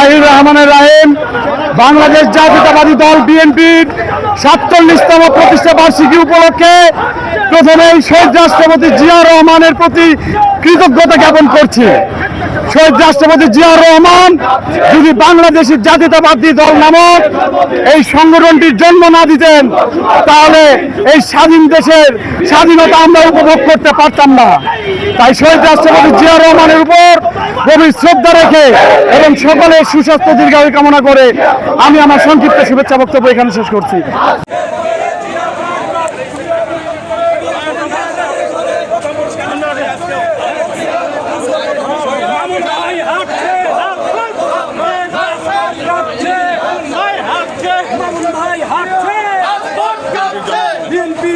রহমানের রাহিম। বাংলাদেশ জাতীয়তাবাদী দল বিএনপির সাতচল্লিশতম প্রতিষ্ঠা বার্ষিকী উপলক্ষে প্রথমেই শহীদ রাষ্ট্রপতি জিয়া রহমানের প্রতি কৃতজ্ঞতা জ্ঞাপন করছি। শহীদ রাষ্ট্রপতি জিয়া রহমান যদি বাংলাদেশের জাতীয়তাবাদী দল নামক এই সংগঠনটির জন্ম না দিতেন, তাহলে এই স্বাধীন দেশের স্বাধীনতা আমরা উপভোগ করতে পারতাম না। তাই শহীদ রাষ্ট্রপতি জিয়া রহমানের উপর গভীর শ্রদ্ধা রেখে এবং সকলে সুস্বাস্থ্য দীর্ঘায়ু কামনা করে আমি আমার সংক্ষিপ্ত শুভেচ্ছা বক্তব্য এখানে শেষ করছি। বিএনপি।